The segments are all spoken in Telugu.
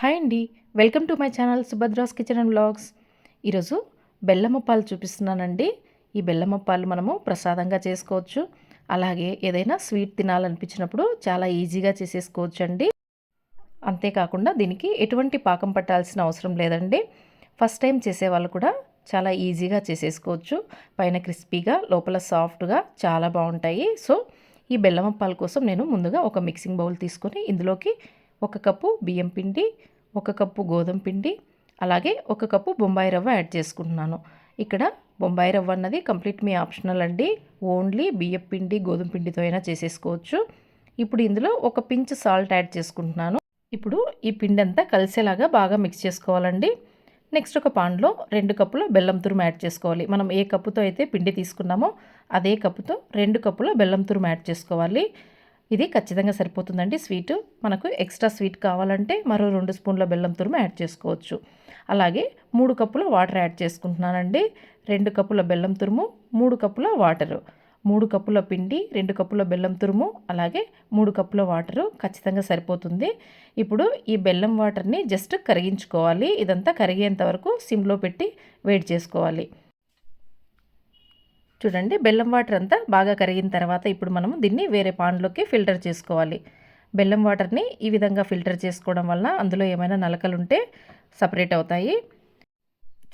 హాయ్ అండి. Welcome to my channel Subhadra's kitchen and blogs. ఈరోజు బెల్లమప్పాలు చూపిస్తున్నానండి. ఈ బెల్లమప్పాలు మనము ప్రసాదంగా చేసుకోవచ్చు. అలాగే ఏదైనా స్వీట్ తినాలనిపించినప్పుడు చాలా ఈజీగా చేసేసుకోవచ్చు అండి అంతేకాకుండా దీనికి ఎటువంటి పాకం పట్టాల్సిన అవసరం లేదండి. ఫస్ట్ టైం చేసేవాళ్ళు కూడా చాలా ఈజీగా చేసేసుకోవచ్చు. పైన క్రిస్పీగా లోపల సాఫ్ట్గా చాలా బాగుంటాయి. సో ఈ బెల్లమప్పాల కోసం నేను ముందుగా ఒక మిక్సింగ్ బౌల్ తీసుకొని ఇందులోకి ఒక కప్పు బియ్యం పిండి ఒక కప్పు గోధుమ పిండి అలాగే ఒక కప్పు బొంబాయి రవ్వ యాడ్ చేసుకుంటున్నాను. ఇక్కడ బొంబాయి రవ్వ అన్నది కంప్లీట్ మీ ఆప్షనల్ అండి. ఓన్లీ బియ్యం పిండి గోధుమ పిండితో అయినా చేసేసుకోవచ్చు. ఇప్పుడు ఇందులో ఒక పించ్ సాల్ట్ యాడ్ చేసుకుంటున్నాను. ఇప్పుడు ఈ పిండి అంతా కలిసేలాగా బాగా మిక్స్ చేసుకోవాలండి. నెక్స్ట్ ఒక పాన్లో రెండు కప్పుల బెల్లం తురుము యాడ్ చేసుకోవాలి. మనం ఏ కప్పుతో అయితే పిండి తీసుకున్నామో అదే కప్పుతో రెండు కప్పుల బెల్లం తురుము యాడ్ చేసుకోవాలి. ఇది ఖచ్చితంగా సరిపోతుందండి. స్వీటు మనకు ఎక్స్ట్రా స్వీట్ కావాలంటే మరో రెండు స్పూన్ల బెల్లం తురుము యాడ్ చేసుకోవచ్చు. అలాగే మూడు కప్పుల వాటర్ యాడ్ చేసుకుంటున్నానండి. రెండు కప్పుల బెల్లం తురుము మూడు కప్పుల వాటరు. మూడు కప్పుల పిండి రెండు కప్పుల బెల్లం తురుము అలాగే మూడు కప్పుల వాటరు ఖచ్చితంగా సరిపోతుంది. ఇప్పుడు ఈ బెల్లం వాటర్ని జస్ట్ కరిగించుకోవాలి. ఇదంతా కరిగేంత వరకు సిమ్లో పెట్టి వేడి చేసుకోవాలి. చూడండి బెల్లం వాటర్ అంతా బాగా కరిగిన తర్వాత ఇప్పుడు మనము దీన్ని వేరే పాన్లోకి ఫిల్టర్ చేసుకోవాలి. బెల్లం వాటర్ని ఈ విధంగా ఫిల్టర్ చేసుకోవడం వల్ల అందులో ఏమైనా నలకలు ఉంటే సపరేట్ అవుతాయి.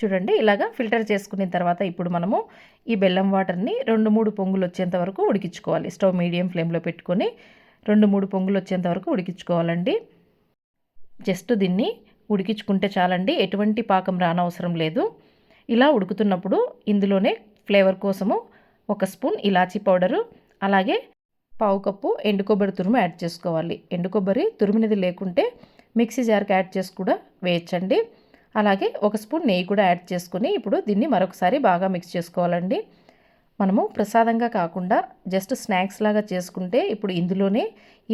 చూడండి ఇలాగా ఫిల్టర్ చేసుకున్న తర్వాత ఇప్పుడు మనము ఈ బెల్లం వాటర్ని రెండు మూడు పొంగులు వచ్చేంత వరకు ఉడికించుకోవాలి. స్టవ్ మీడియం ఫ్లేమ్లో పెట్టుకొని రెండు మూడు పొంగులు వచ్చేంత వరకు ఉడికించుకోవాలండి. జస్ట్ దీన్ని ఉడికించుకుంటే చాలండి ఎటువంటి పాకం రానవసరం లేదు. ఇలా ఉడుకుతున్నప్పుడు ఇందులోనే ఫ్లేవర్ కోసము ఒక స్పూన్ ఇలాచీ పౌడరు అలాగే పావు కప్పు ఎండు కొబ్బరి తురుము యాడ్ చేసుకోవాలి. ఎండు కొబ్బరి తురిమినది లేకుంటే మిక్సీ జార్కి యాడ్ చేసి కూడా వేయచ్చండి. అలాగే ఒక స్పూన్ నెయ్యి కూడా యాడ్ చేసుకుని ఇప్పుడు దీన్ని మరొకసారి బాగా మిక్స్ చేసుకోవాలండి. మనము ప్రసాదంగా కాకుండా జస్ట్ స్నాక్స్ లాగా చేసుకుంటే ఇప్పుడు ఇందులోనే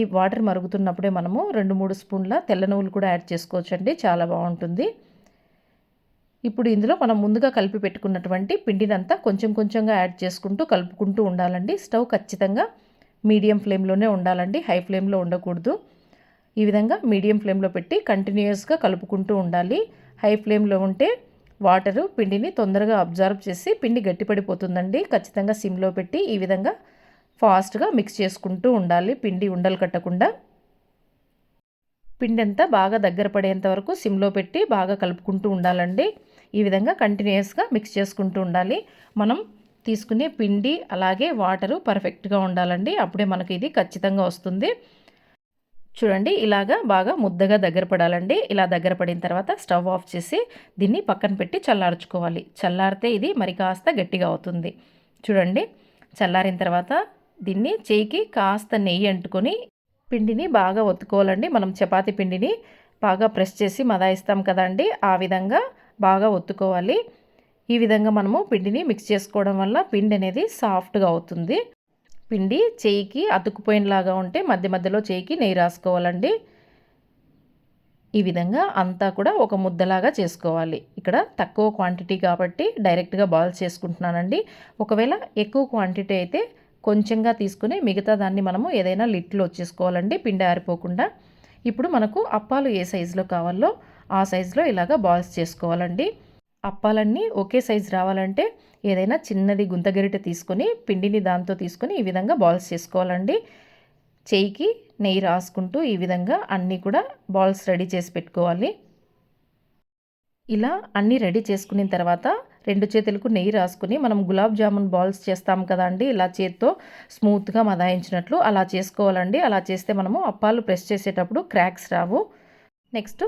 ఈ వాటర్ మరుగుతున్నప్పుడే మనము రెండు మూడు స్పూన్ల తెల్ల నువ్వులు కూడా యాడ్ చేసుకోవచ్చండి. చాలా బాగుంటుంది. ఇప్పుడు ఇందులో మనం ముందుగా కలిపి పెట్టుకున్నటువంటి పిండినంతా కొంచెం కొంచెంగా యాడ్ చేసుకుంటూ కలుపుకుంటూ ఉండాలండి. స్టవ్ ఖచ్చితంగా మీడియం ఫ్లేమ్లోనే ఉండాలండి. హై ఫ్లేమ్లో ఉండకూడదు. ఈ విధంగా మీడియం ఫ్లేమ్లో పెట్టి కంటిన్యూస్గా కలుపుకుంటూ ఉండాలి. హై ఫ్లేమ్లో ఉంటే వాటరు పిండిని తొందరగా అబ్జర్వ్ చేసి పిండి గట్టిపడిపోతుందండి. ఖచ్చితంగా సిమ్లో పెట్టి ఈ విధంగా ఫాస్ట్గా మిక్స్ చేసుకుంటూ ఉండాలి. పిండి ఉండలు కట్టకుండా. పిండి అంతా బాగా దగ్గర పడేంత వరకు సిమ్లో పెట్టి బాగా కలుపుకుంటూ ఉండాలండి. ఈ విధంగా కంటిన్యూస్గా మిక్స్ చేసుకుంటూ ఉండాలి. మనం తీసుకునే పిండి అలాగే వాటరు పర్ఫెక్ట్గా ఉండాలండి. అప్పుడే మనకి ఇది ఖచ్చితంగా వస్తుంది. చూడండి ఇలాగా బాగా ముద్దగా దగ్గర పడాలండి. ఇలా దగ్గర పడిన తర్వాత స్టవ్ ఆఫ్ చేసి దీన్ని పక్కన పెట్టి చల్లార్చుకోవాలి. చల్లారితే ఇది మరి కాస్త గట్టిగా అవుతుంది. చూడండి చల్లారిన తర్వాత దీన్ని చేయికి కాస్త నెయ్యి అంటుకొని పిండిని బాగా ఒత్తుకోవాలండి. మనం చపాతీ పిండిని బాగా ప్రెస్ చేసి మదాయిస్తాం కదండి. ఆ విధంగా బాగా ఒత్తుకోవాలి. ఈ విధంగా మనము పిండిని మిక్స్ చేసుకోవడం వల్ల పిండి అనేది సాఫ్ట్గా అవుతుంది. పిండి చేయికి అతుక్కుపోయినలాగా ఉంటే మధ్య మధ్యలో చేయికి నెయ్యి రాసుకోవాలండి. ఈ విధంగా అంతా కూడా ఒక ముద్దలాగా చేసుకోవాలి. ఇక్కడ తక్కువ క్వాంటిటీ కాబట్టి డైరెక్ట్గా బాయిల్ చేసుకుంటున్నానండి. ఒకవేళ ఎక్కువ క్వాంటిటీ అయితే కొంచెంగా తీసుకుని మిగతా దాన్ని మనము ఏదైనా లిట్లో వచ్చేసుకోవాలండి. పిండి ఆరిపోకుండా. ఇప్పుడు మనకు అప్పాలు ఏ సైజులో కావాలో ఆ సైజులో ఇలాగ బాయిల్స్ చేసుకోవాలండి. అప్పాలన్నీ ఒకే సైజు రావాలంటే ఏదైనా చిన్నది గుంతగరిటె తీసుకొని పిండిని దాంతో తీసుకొని ఈ విధంగా బాల్స్ చేసుకోవాలండి. చేయికి నెయ్యి రాసుకుంటూ ఈ విధంగా అన్నీ కూడా బాల్స్ రెడీ చేసి పెట్టుకోవాలి. ఇలా అన్నీ రెడీ చేసుకున్న తర్వాత రెండు చేతులకు నెయ్యి రాసుకుని మనం గులాబ్ జామున్ బాల్స్ చేస్తాం కదా అండి ఇలా చేతితో స్మూత్గా మదాయించినట్లు అలా చేసుకోవాలండి. అలా చేస్తే మనము అప్పాలు ప్రెస్ చేసేటప్పుడు క్రాక్స్ రావు. నెక్స్ట్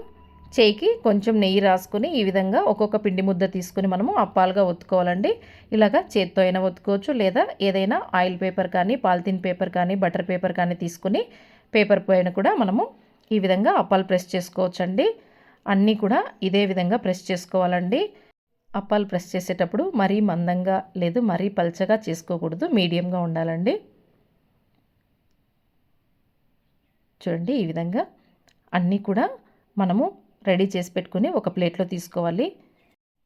చేయికి కొంచెం నెయ్యి రాసుకుని ఈ విధంగా ఒక్కొక్క పిండి ముద్ద తీసుకుని మనము అప్పాలుగా ఒత్తుకోవాలండి. ఇలాగా చేత్తో అయినా ఒత్తుకోవచ్చు లేదా ఏదైనా ఆయిల్ పేపర్ కానీ పాలిథిన్ పేపర్ కానీ బటర్ పేపర్ కానీ తీసుకుని పేపర్ పైన కూడా మనము ఈ విధంగా అప్పాలు ప్రెస్ చేసుకోవచ్చండి. అన్నీ కూడా ఇదే విధంగా ప్రెస్ చేసుకోవాలండి. అప్పాలు ప్రెస్ చేసేటప్పుడు మరీ మందంగా లేదు మరీ పల్చగా చేసుకోకూడదు మీడియంగా ఉండాలండి. చూడండి ఈ విధంగా అన్నీ కూడా మనము రెడీ చేసి పెట్టుకుని ఒక ప్లేట్లో తీసుకోవాలి.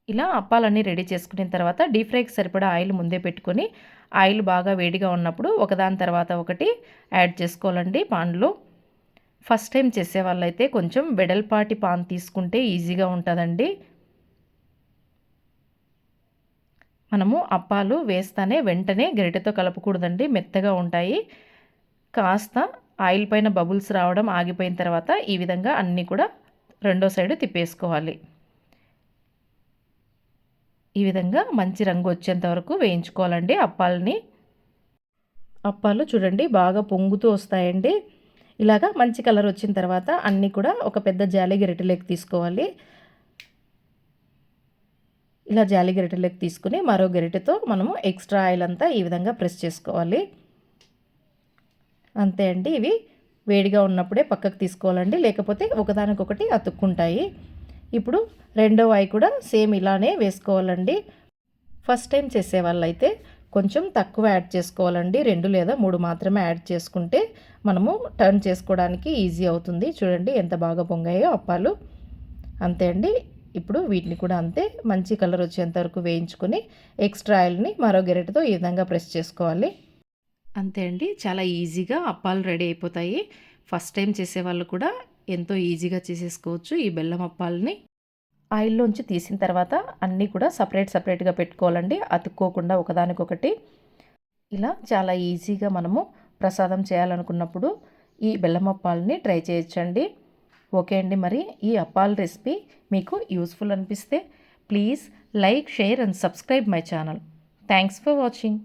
ఇలా అప్పాలన్నీ రెడీ చేసుకున్న తర్వాత డీప్ ఫ్రైకి సరిపడా ఆయిల్ ముందే పెట్టుకొని ఆయిల్ బాగా వేడిగా ఉన్నప్పుడు ఒకదాని తర్వాత ఒకటి యాడ్ చేసుకోవాలండి పాన్లో. ఫస్ట్ టైం చేసే వాళ్ళైతే కొంచెం వెడల్పాటి పాన్ తీసుకుంటే ఈజీగా ఉంటుందండి. మనము అప్పాలు వేస్తానే వెంటనే గరిటెతో కలపకూడదండి మెత్తగా ఉంటాయి. కాస్త ఆయిల్ పైన బబుల్స్ రావడం ఆగిపోయిన తర్వాత ఈ విధంగా అన్నీ కూడా రెండో సైడు తిప్పేసుకోవాలి. ఈ విధంగా మంచి రంగు వచ్చేంత వరకు వేయించుకోవాలండి అప్పాలని. అప్పాలు చూడండి బాగా పొంగుతూ వస్తాయండి. ఇలాగా మంచి కలర్ వచ్చిన తర్వాత అన్నీ కూడా ఒక పెద్ద జాలి గరిటెలోకి తీసుకోవాలి. ఇలా జాలి గరిటెలోకి తీసుకుని మరో గరిటెతో మనము ఎక్స్ట్రా ఆయిల్ అంతా ఈ విధంగా ప్రెస్ చేసుకోవాలి. అంతే అండి ఇవి. వేడిగా ఉన్నప్పుడే పక్కకు తీసుకోవాలండి. లేకపోతే ఒకదానికొకటి అతుక్కుంటాయి. ఇప్పుడు రెండో వాయి కూడా సేమ్ ఇలానే వేసుకోవాలండి. ఫస్ట్ టైం చేసే వాళ్ళైతే కొంచెం తక్కువ యాడ్ చేసుకోవాలండి. రెండు లేదా మూడు మాత్రమే యాడ్ చేసుకుంటే మనము టర్న్ చేసుకోవడానికి ఈజీ అవుతుంది. చూడండి ఎంత బాగా పొంగాయో అప్పాలు. అంతే అండి. ఇప్పుడు వీటిని కూడా అంతే మంచి కలర్ వచ్చేంత వరకు వేయించుకొని ఎక్స్ట్రా ఆయిల్ని మరో గెరెట్తో ఈ విధంగా ప్రెస్ చేసుకోవాలి. అంతే అండి. చాలా ఈజీగా అప్పాలు రెడీ అయిపోతాయి. ఫస్ట్ టైం చేసేవాళ్ళు కూడా ఎంతో ఈజీగా చేసేసుకోవచ్చు ఈ బెల్లం అప్పాలని. ఆయిల్లోంచి తీసిన తర్వాత అన్నీ కూడా సపరేట్ సపరేట్గా పెట్టుకోవాలండి. అతుక్కోకుండా ఒకదానికొకటి. ఇలా చాలా ఈజీగా మనము ప్రసాదం చేయాలనుకున్నప్పుడు ఈ బెల్లం అప్పాలని ట్రై చేయొచ్చండి. ఓకే అండి మరి. ఈ అప్పాల రెసిపీ మీకు యూస్ఫుల్ అనిపిస్తే please like share and subscribe my channel. Thanks for watching.